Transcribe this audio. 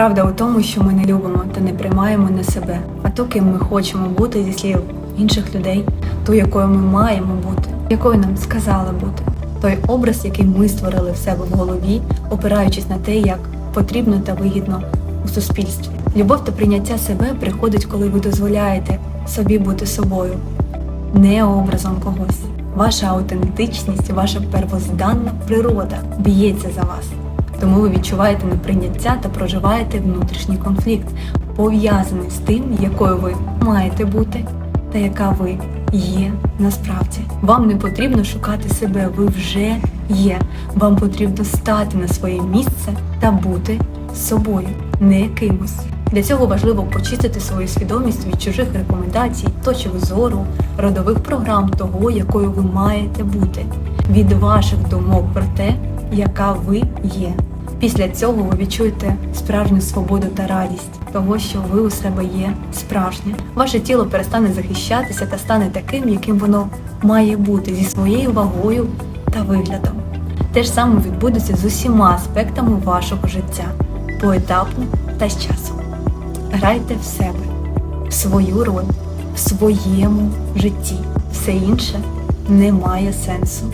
Правда у тому, що ми не любимо та не приймаємо на себе, а то, ким ми хочемо бути зі слів інших людей, ту, якою ми маємо бути, якою нам сказали бути, той образ, який ми створили в себе в голові, опираючись на те, як потрібно та вигідно у суспільстві. Любов та прийняття себе приходить, коли ви дозволяєте собі бути собою, не образом когось. Ваша аутентичність, ваша первозданна природа б'ється за вас. Тому ви відчуваєте неприйняття та проживаєте внутрішній конфлікт, пов'язаний з тим, якою ви маєте бути та яка ви є насправді. Вам не потрібно шукати себе, ви вже є. Вам потрібно стати на своє місце та бути собою, не кимось. Для цього важливо почистити свою свідомість від чужих рекомендацій, точок зору, родових програм того, якою ви маєте бути, від ваших думок про те, яка ви є. Після цього ви відчуєте справжню свободу та радість того, що ви у себе є справжнє. Ваше тіло перестане захищатися та стане таким, яким воно має бути зі своєю вагою та виглядом. Те ж саме відбудеться з усіма аспектами вашого життя поетапно та з часом. Грайте в себе, в свою роль, в своєму житті. Все інше не має сенсу.